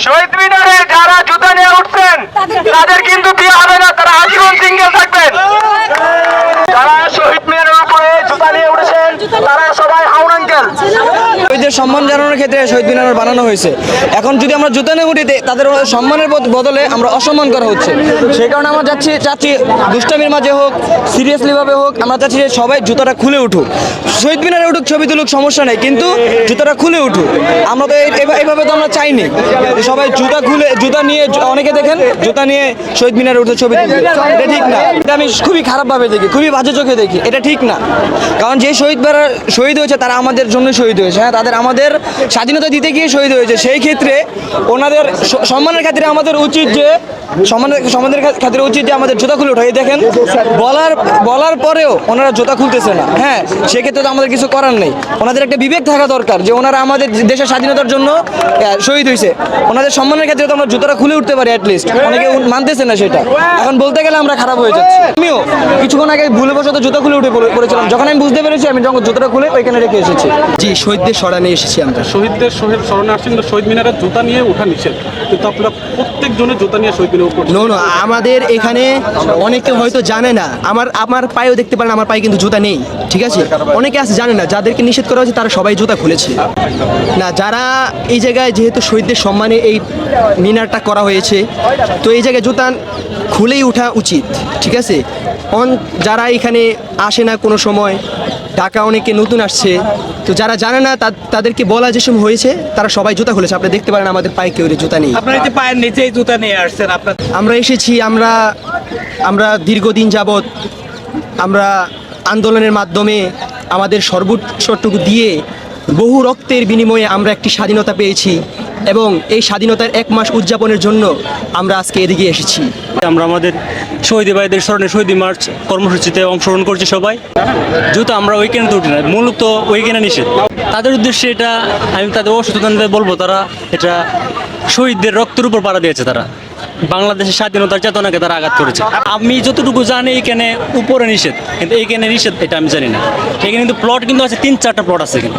শহীদ মিনারে যারা জুতা নিয়ে উঠছেন তাদের কিন্তু বিয়ে হবে না তারা আজীবন সিঙ্গেল থাকবেন যারা শহীদ মিনারের উপরে জুতা নিয়ে উঠেছেন তারা সবাই হাউন আঙ্কেল শহীদদের সম্মান জানানোর ক্ষেত্রে শহীদ মিনার বানানো হয়েছে। এখন যদি আমরা জুতা নিয়ে উঠি তাদের সম্মানের বদলে আমরা অসম্মান করা হচ্ছে। সেই কারণে আমরা যাচ্ছি চাচ্ছি দুষ্টামির মাঝে হোক সিরিয়াসলিভাবে হোক, আমরা চাচ্ছি যে সবাই জুতাটা খুলে উঠুক। শহীদ মিনারে উঠুক, ছবি তুলুক, সমস্যা নেই, কিন্তু জুতাটা খুলে উঠুক। আমরা তো এই- এই- এইভাবে তো আমরা চাইনি। সবাই জুতা খুলে জুতা নিয়ে অনেকে দেখেন, জুতা নিয়ে শহীদ মিনারে উঠে ছবি তুলবে এটা ঠিক না। এটা আমি খুবই খারাপভাবে দেখি, খুবই বাজে চোখে দেখি। এটা ঠিক না। কারণ যে শহীদ শহীদ হয়েছে, তারা আমাদের জন্য শহীদ হয়েছে। হ্যাঁ তাদের আমাদের স্বাধীনতা দিতে গিয়ে শহীদ হয়েছে। সেই ক্ষেত্রে ওনাদের সম্মানের ক্ষেত্রে আমাদের উচিত যে, সম্মানের সম্মানের ক্ষেত্রে উচিত যে আমাদের জুতা খুলে ওঠা। দেখেন, বলার বলার পরেও ওনারা জুতা খুলতেছে না। হ্যাঁ সেক্ষেত্রে তো আমাদের কিছু করার নেই। ওনাদের একটা বিবেক থাকা দরকার যে ওনারা আমাদের দেশের স্বাধীনতার জন্য শহীদ হয়েছে। ওনাদের সম্মানের ক্ষেত্রে তো আমরা জুতাটা খুলে উঠতে পারি অ্যাটলিস্ট অনেকে মানতেছে না সেটা। এখন বলতে গেলে আমরা খারাপ হয়ে যাচ্ছি। আমিও কিছুক্ষণ আগে ভুলে বসে জুতা খুলে উঠে পড়ে- পড়েছিলাম। যখন আমি বুঝতে পেরেছি, আমি যখন জুতাটা খুলে ওইখানে রেখে এসেছি। জি, শহীদদের স্মরণে এসেছি আমরা। শহীদদের শহীদ স্মরণে আসছেন শহীদ মিনারের জুতা নিয়ে ওঠা নিষেধ। কিন্তু আপনারা প্রত্যেক জনের জুতা নিয়ে শহীদ মিনার উপর নো নো আমাদের এখানে অনেকে হয়তো জানে না। আমার আমার পায়েও দেখতে পারেন আমার পায়ে কিন্তু জুতা নেই। ঠিক আছে? অনেকে আছে জানে না যাদেরকে নিষেধ করা হয়েছে তারা সবাই জুতা খুলেছে। না যারা এই জায়গায় যেহেতু শহীদদের সম্মানে এই মিনারটা করা হয়েছে তো এই জায়গায় জুতা খুলেই ওঠা উচিত। ঠিক আছে? অন যারা এখানে আসে না কোনো সময় ঢাকা অনেকে নতুন আসছে। তো যারা জানে না তাদেরকে বলা যেসব হয়েছে তারা সবাই জুতা খুলেছে। আপনি দেখতে পারেন আমাদের পায়ে কেউ জুতা নেই। আপনারা যে পায়ের নিচেই জুতা নিয়ে আসছেন আপনার আমরা এসেছি আমরা আমরা দীর্ঘদিন যাবৎ আমরা আন্দোলনের মাধ্যমে আমাদের সর্বোচ্চটুকু দিয়ে বহু রক্তের বিনিময়ে আমরা একটি স্বাধীনতা পেয়েছি। এবং এই স্বাধীনতার এক মাস উদযাপনের জন্য আমরা আজকে এদিকে এসেছি। আমরা আমাদের শহীদ ভাইদের স্মরণে শহীদ মার্চ কর্মসূচিতে অংশগ্রহণ করছি সবাই। যেহেতু আমরা উইকেন্ডে উঠি না, মূলত উইকেন্ডে নিষেধ। তাদের উদ্দেশ্যে এটা আমি তাদের অসচেতনদের বলব, তারা এটা শহীদদের রক্তের উপর পাড়া দিয়েছে তারা। বাংলাদেশের স্বাধীনতার চেতনাকে তারা আঘাত করেছে। আমি যতটুকু জানি এখানে উপরে নিষেধ, কিন্তু এইখানে নিষেধ, এটা আমি জানি না। এখানে কিন্তু প্লট কিন্তু আছে তিন চারটা প্লট আছে এখানে।